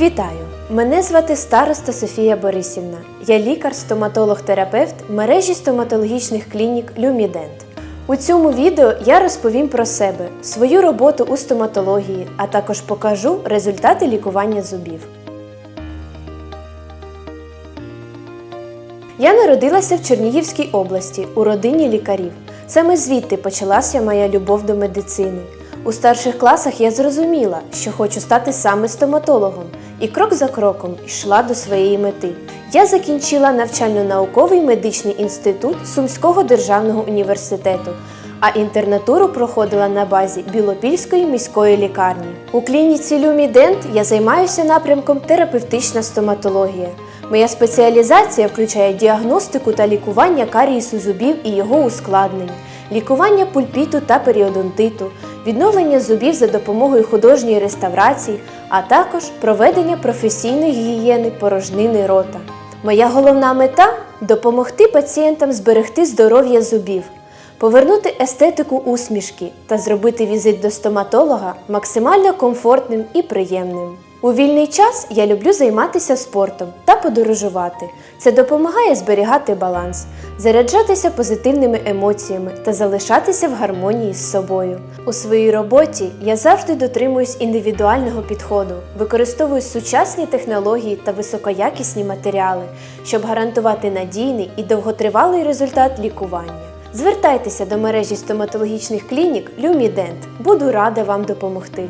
Вітаю! Мене звати староста Софія Борисівна. Я лікар-стоматолог-терапевт мережі стоматологічних клінік Люмідент. У цьому відео я розповім про себе, свою роботу у стоматології, а також покажу результати лікування зубів. Я народилася в Чернігівській області у родині лікарів. Саме звідти почалася моя любов до медицини. У старших класах я зрозуміла, що хочу стати саме стоматологом, і крок за кроком йшла до своєї мети. Я закінчила навчально-науковий медичний інститут Сумського державного університету, а інтернатуру проходила на базі Білопільської міської лікарні. У клініці Люмідент я займаюся напрямком терапевтична стоматологія. Моя спеціалізація включає діагностику та лікування карієсу зубів і його ускладнень, лікування пульпіту та періодонтиту, відновлення зубів за допомогою художньої реставрації, а також проведення професійної гігієни порожнини рота. Моя головна мета допомогти пацієнтам зберегти здоров'я зубів, повернути естетику усмішки та зробити візит до стоматолога максимально комфортним і приємним. У вільний час я люблю займатися спортом та подорожувати. Це допомагає зберігати баланс, заряджатися позитивними емоціями та залишатися в гармонії з собою. У своїй роботі я завжди дотримуюсь індивідуального підходу, використовую сучасні технології та високоякісні матеріали, щоб гарантувати надійний і довготривалий результат лікування. Звертайтеся до мережі стоматологічних клінік Люмідент. Буду рада вам допомогти.